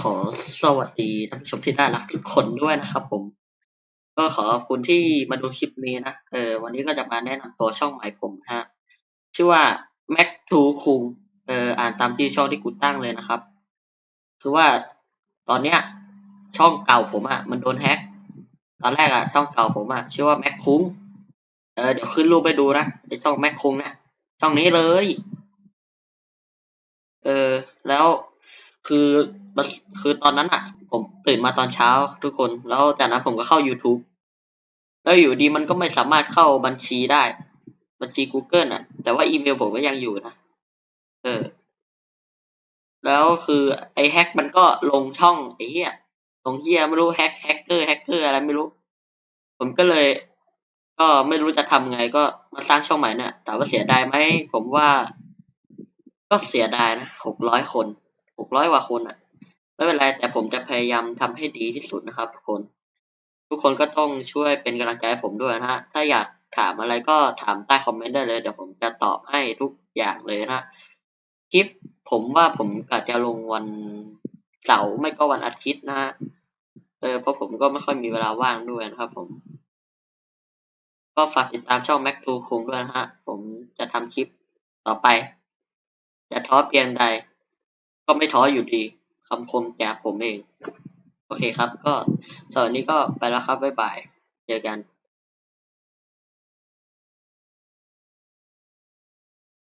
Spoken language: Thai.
ขอสวัสดีท่านผู้ชมที่น่ารักทุกคนด้วยนะครับผม ก็ขอขอบคุณที่มาดูคลิปนี้นะ เออ วันนี้ก็จะมาแนะนำตัวช่องใหม่ผมฮะ ชื่อว่า Mac 2คุงเออ อ่านตามที่ช่องที่กูตั้งเลยนะครับ คือว่าตอนเนี้ย ช่องเก่าผมอะ่ะ มันโดนแฮ็ก ตอนแรกอะ่ะ ช่องเก่าผมอะ่ะ ชื่อว่า Mac คุงเออ เดี๋ยวขึ้นรูปไปดูนะไอช่อง Mac คุงนะช่องนี้เลย เออ แล้วคือ มันคือตอนนั้นอะผมตื่นมาตอนเช้าทุกคน แล้วจากนั้นผมก็เข้า YouTube แล้วอยู่ดีมันก็ไม่สามารถเข้าบัญชีได้ บัญชี Google อะแต่ว่าอีเมลผมก็ยังอยู่นะ เออ แล้วคือไอ้แฮกมันก็ลงช่องไอ้เหี้ยลงเหี้ยไม่รู้แฮกแฮกเกอร์แฮกเกอร์อะไรไม่รู้ ผมก็เลย ก็ไม่รู้จะทำไงก็มาสร้างช่องใหม่เนี่ยแต่ว่าเสียดายไหมผมว่า ก็เสียดายนะหกร้อยคนหกร้อยกว่าคนอะ ไม่เป็นไรแต่ผมจะพยายามทำให้ดีที่สุดนะครับ ทุกคน ทุกคนก็ต้องช่วยเป็นกำลังใจให้ผมด้วยนะฮะถ้าอยากถามอะไรก็ถามใต้คอมเมนต์ได้เลยเดี๋ยวผมจะตอบให้ทุกอย่างเลยนะคลิปผมว่าผมกะจะลงวันเสาร์ไม่ก็วันอาทิตย์นะฮะเออเพราะผมก็ไม่ค่อยมีเวลาว่างด้วยนะครับ ผม ก็ฝากติดตามช่อง Mac 2คุงด้วยนะฮะ ผมจะทำคลิปต่อไป จะท้อเพียงใด ก็ไม่ท้ออยู่ดี คำคมจากผมเอง โอเคครับ ก็สำหรับวันนี้ก็ไปแล้วครับ บ๊ายบาย เจอกัน